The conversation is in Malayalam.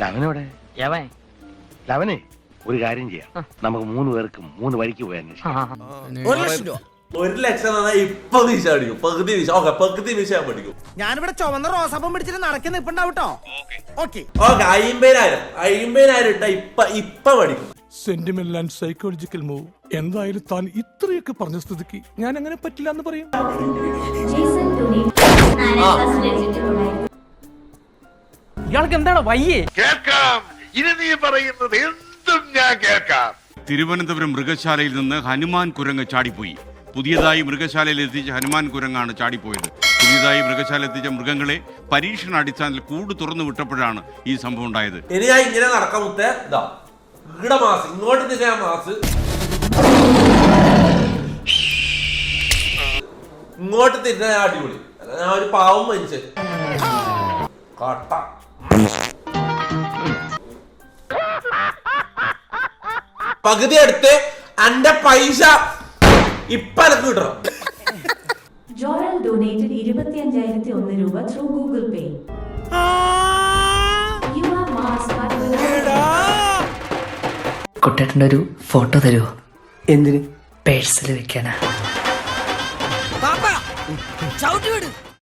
ലവനോടെ? യവൻ. ലവനെ ഒരു കാര്യം ചെയ്യാം. നമുക്ക് മൂന്ന് പേർക്കും മൂന്ന് വഴിക്ക് പോയി അന്വേഷിക്കാം. ഒരു ലക്ഷം രൂപ. ഒരു ലക്ഷം തന്നാ ഇപ്പൊ വീശ അടിക്കും പകുതി വീശ ഓക്കെ പകുതി വീശ ഞാൻ പഠിക്കും. ഞാനിവിടെ ചുവന്ന റോസാപ്പം പിടിച്ചിട്ട് നടക്കുന്ന നിപ്പുണ്ടാവട്ടോ? ഓക്കെ. ഓക്കെ. അയ്യമ്പതിനായിരം അയ്യമ്പതിനായിരം ഇട്ട ഇപ്പൊ ഇപ്പൊ പഠിക്കും. സെന്റിമെന്റൽ ആൻഡ് സൈക്കോളജിക്കൽ മൂവ് എന്തായാലും താൻ ഇത്രയൊക്കെ പറഞ്ഞ സ്ഥിതിക്ക് ഞാൻ അങ്ങനെ പറ്റില്ല എന്ന് പറയും ഇയാൾക്ക് എന്താണ് വയ്യേ? കേൾക്കാം. ഇനി നീ പറയുന്നത് എന്തും ഞാൻ കേൾക്കാം. തിരുവനന്തപുരം മൃഗശാലയിൽ നിന്ന് ഹനുമാൻ കുരങ്ങ് ചാടിപ്പോയി. പുതിയതായി മൃഗശാലയിൽ എത്തിച്ച ഹനുമാൻ കുരങ്ങാണ് ചാടിപ്പോയത്. പുതിയതായി മൃഗശാല എത്തിച്ച മൃഗങ്ങളെ പരീക്ഷണ അടിസ്ഥാനത്തിൽ കൂട് തുറന്നു വിട്ടപ്പോഴാണ് ഈ സംഭവം ഉണ്ടായത്. ഇനി ഞാൻ ഇങ്ങനെ നടക്കാൻ മുത്തേ ഇതാ. ഇവിടെ മാസ് ഇങ്ങോട്ട് തിരിഞ്ഞ മാസ്. ഇങ്ങോട്ട് തിരിഞ്ഞ അടിപൊളി. അല്ല, ഞാൻ ഒരു പാവം മനുഷ്യൻ. കട്ട. പകുതി എടുത്ത് എന്റെ പൈസ ഇപ്പൊ എനക്ക് കിട്ടണം. ജോയൽ ഡൊനേറ്റഡ് ഇരുപത്തിയഞ്ചായിരത്തി ഒന്ന് രൂപ ത്രൂ ഗൂഗിൾ പേ കുട്ടേട്ടന്റെ ഒരു ഫോട്ടോ തരുമോ എന്തിന്? പേഴ്സിൽ വെക്കാനാ. പാപ്പ ചവിട്ടി വിട്.